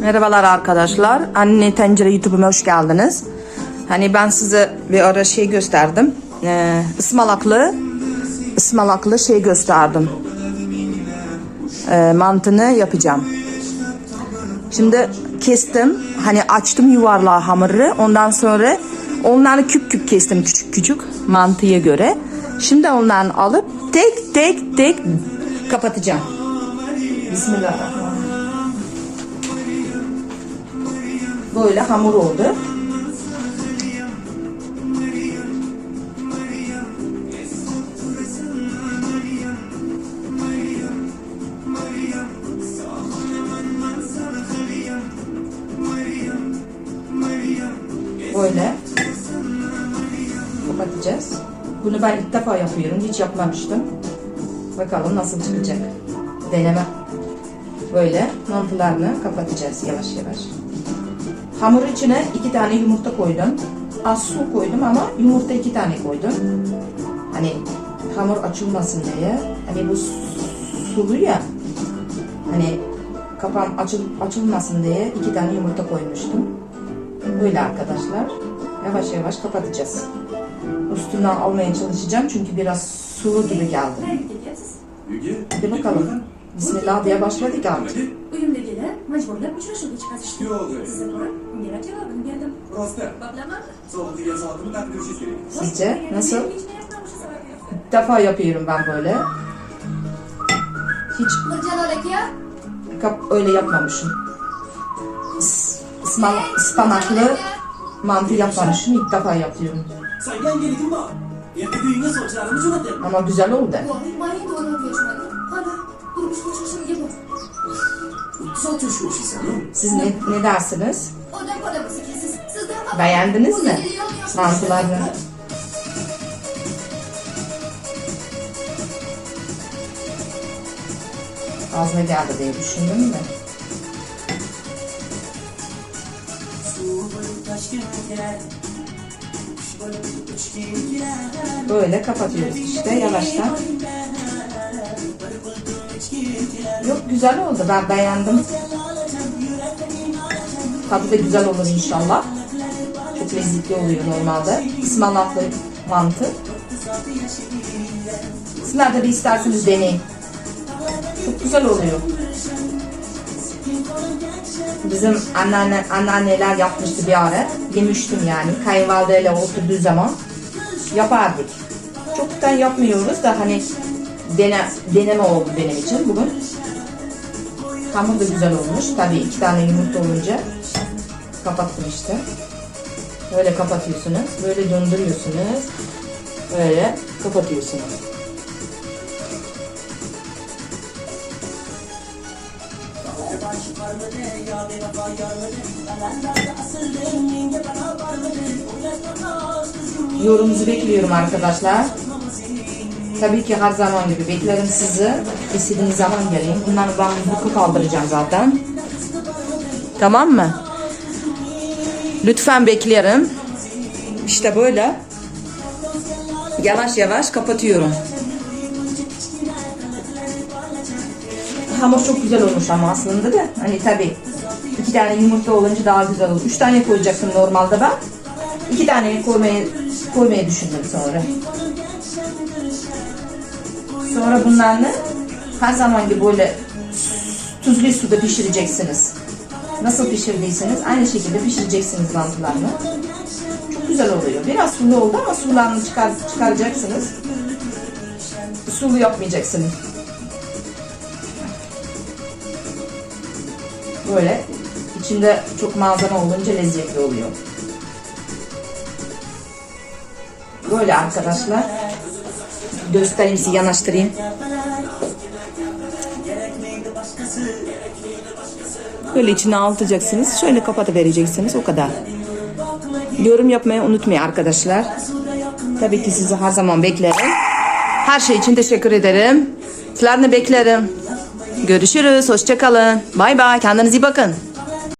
Merhabalar arkadaşlar. Anne Tencere YouTube'uma hoş geldiniz. Hani ben size bir ara şey gösterdim. Ee, ısmalaklı ısmalaklı şey gösterdim. Ee, mantını yapacağım. Şimdi kestim. Hani açtım yuvarlağı hamuru. Ondan sonra onları küp küp kestim küçük küçük mantıya göre. Şimdi ondan alıp tek tek tek kapatacağım. Bismillahirrahmanirrahim. Böyle hamur oldu. Böyle kapatacağız. Bunu ben ilk defa yapıyorum. Hiç yapmamıştım. Bakalım nasıl çıkacak. Deneme. Böyle mantılarını kapatacağız yavaş yavaş. Hamur içine iki tane yumurta koydum. Az su koydum ama yumurta iki tane koydum. Hani hamur açılmasın diye. Hani bu sulu ya. Hani kafam açıl, açılmasın diye iki tane yumurta koymuştum. Böyle arkadaşlar. Yavaş yavaş kapatacağız. Üstünden almaya çalışacağım çünkü biraz sulu gibi geldi. Hadi bakalım. Bismillah diye başladık artık. Uyimdagilar majburlab uchrashuvga chiqarishdi sizni ko'rib unga javobini berdim Rosti. Bablama. Sovuq degan soatini taqdirishingiz kerak. Sizce nasıl? İlk defa yapıyorum ben böyle. Hiç Mirjalol aka kap öyle yapmamışım. Is- ısma- ıspanaklı mantı yapmamışım. İlk defa yapıyorum. Ama güzel oldu. Soat turishga o'xshaysan-ku. Siz ne, ne dersiniz? Beğendiniz mi? Mantılar. Mantılarını. Fazla geldi diye düşündüm de. Böyle kapatıyoruz işte yavaştan. Yok güzel oldu ben beğendim. Tadı da güzel olur inşallah. Çok lezzetli oluyor normalde. Ismalaklı mantı. Sizler de bir isterseniz deneyin. Çok güzel oluyor. Bizim anneanne, anneanneler yapmıştı bir ara. Yemiştim yani. Kayınvalideyle oturduğu zaman yapardık. Çoktan yapmıyoruz da hani dene, deneme oldu benim için bugün. Hamur da güzel olmuş. Tabii iki tane yumurta olunca kapattım işte. Böyle kapatıyorsunuz. Böyle döndürüyorsunuz. Böyle kapatıyorsunuz. Yorumunuzu bekliyorum arkadaşlar. Tabii ki her zaman gibi beklerim sizi. İstediğiniz zaman gelin. Bunları ben buku kaldıracağım zaten. Tamam mı? Lütfen beklerim. İşte böyle. Yavaş yavaş kapatıyorum. Hamur çok güzel olmuş ama aslında da. Hani tabii iki tane yumurta olunca daha güzel olur. Üç tane koyacaktım normalde ben. İki tane koymayı, koymayı düşündüm sonra. Sonra bunlarını her zaman gibi böyle tuzlu suda pişireceksiniz. Nasıl pişirdiyseniz aynı şekilde pişireceksiniz mantılarını. Çok güzel oluyor. Biraz sulu oldu ama sularını çıkar, çıkaracaksınız. Sulu yapmayacaksınız. Böyle içinde çok malzeme olunca lezzetli oluyor. Böyle arkadaşlar. Göstereyim size yanaştırayım. Böyle içine altacaksınız. Şöyle kapatıvereceksiniz. O kadar. Yorum yapmayı unutmayın arkadaşlar. Tabii ki sizi her zaman beklerim. Her şey için teşekkür ederim. Sizlerini beklerim. Görüşürüz. Hoşçakalın. Bay bay. Kendinize iyi bakın.